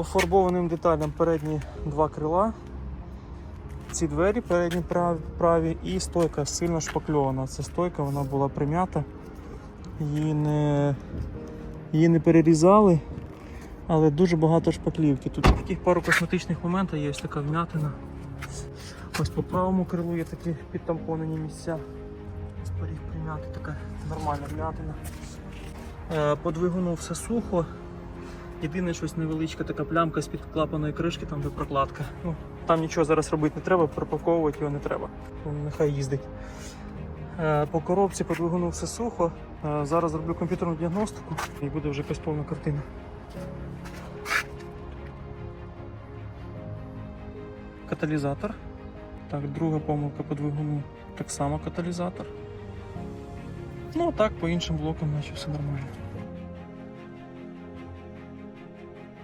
Пофарбованим деталям передні два крила. Ці двері передні праві, і стойка сильно шпакльована. Це стойка, вона була прим'ята. Її не, її не перерізали, але дуже багато шпаклівки. Тут таких пару косметичних моментів є ось така вмятина. Ось по правому крилу є такі підтампонені місця. Ось поріг прим'ятий, така нормальна вмятина. Е, По двигуну все сухо. Єдине щось невеличка така плямка з-під клапаної кришки, там де прокладка. Ну, там нічого зараз робити не треба, пропаковувати його не треба. Ну, Нехай їздить. Е, По коробці, по двигуну все сухо. Е, Зараз зроблю комп'ютерну діагностику і буде вже якась повна картина. Каталізатор. Так, друга помилка по двигуну. Так само каталізатор. Ну, а так, по іншим блокам, наче все нормально.